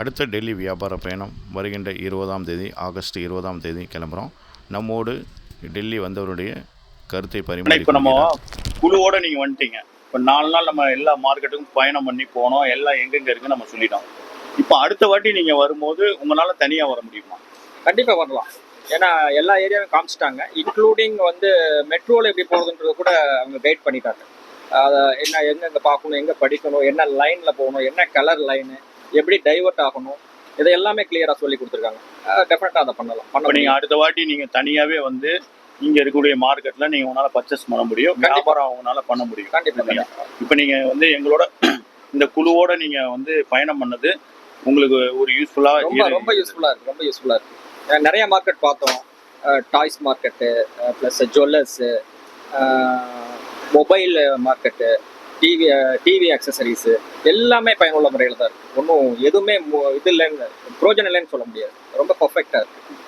அடுத்த டெல்லி வியாபார பயணம் வருகின்ற இருபதாம் தேதி ஆகஸ்ட் இருபதாம் தேதி கிளம்புறோம். நம்மோடு டெல்லி வந்தவருடைய கருத்தை ஆனா இப்ப நம்ம. பரிமாறி குழுவோட நீங்க வந்துட்டீங்க. இப்ப நாலு நாள் நம்ம எல்லா மார்க்கெட்டுக்கும் பயணம் பண்ணி போனோம். எல்லாம் எங்கெங்க இருக்குன்னு நம்ம சொல்லிட்டோம். இப்ப அடுத்த வாட்டி நீங்க வரும்போது உங்களால தனியா வர முடியுமா? கண்டிப்பா வரலாம். ஏன்னா எல்லா ஏரியாவும் காமிச்சிட்டாங்க. இன்க்ளூடிங் வந்து மெட்ரோல எப்படி போகுதுன்றது கூட அவங்க கைட் பண்ணிட்டாங்க. அதை என்ன எங்கெங்க பார்க்கணும் எங்க படிக்கணும் என்ன லைன்ல போகணும் என்ன கலர் லைனு எப்படி டைவர்ட் ஆகணும்? இதை எல்லாமே கிளியரா சொல்லி கொடுத்துருக்காங்க. டெஃபினட்டா அதை பண்ணலாம். பண்ண இப்ப நீங்க முடியும். அடுத்த வாட்டி நீங்க தனியாவே வந்து இங்க இருக்கக்கூடிய மார்க்கெட்ல நீங்க உங்களால பர்ச்சேஸ் பண்ண முடியும். வியாபாரம் உங்களால பண்ண முடியும். கண்டிப்பா கண்டிப்பா. இப்ப நீங்க வந்து எங்களோட இந்த குழுவோட நீங்க வந்து பயணம் பண்ணது உங்களுக்கு ஒரு யூஸ்ஃபுல்லா ரொம்ப ரொம்ப யூஸ்ஃபுல்லா இருக்கு ரொம்ப யூஸ்ஃபுல்லா இருக்கு. அஹ் நிறைய மார்க்கெட் பார்த்தோம். Toys market plus jewellers mobile market TV TV accessories எல்லாமே பயனுள்ள முறையில் தான் இருக்குது ஒன்றும் எதுவுமே மு- இது இல்லைன்னு ப்ரோஜன் இல்லைன்னு சொல்ல முடியாது. ரொம்ப பர்ஃபெக்டாக இருக்குது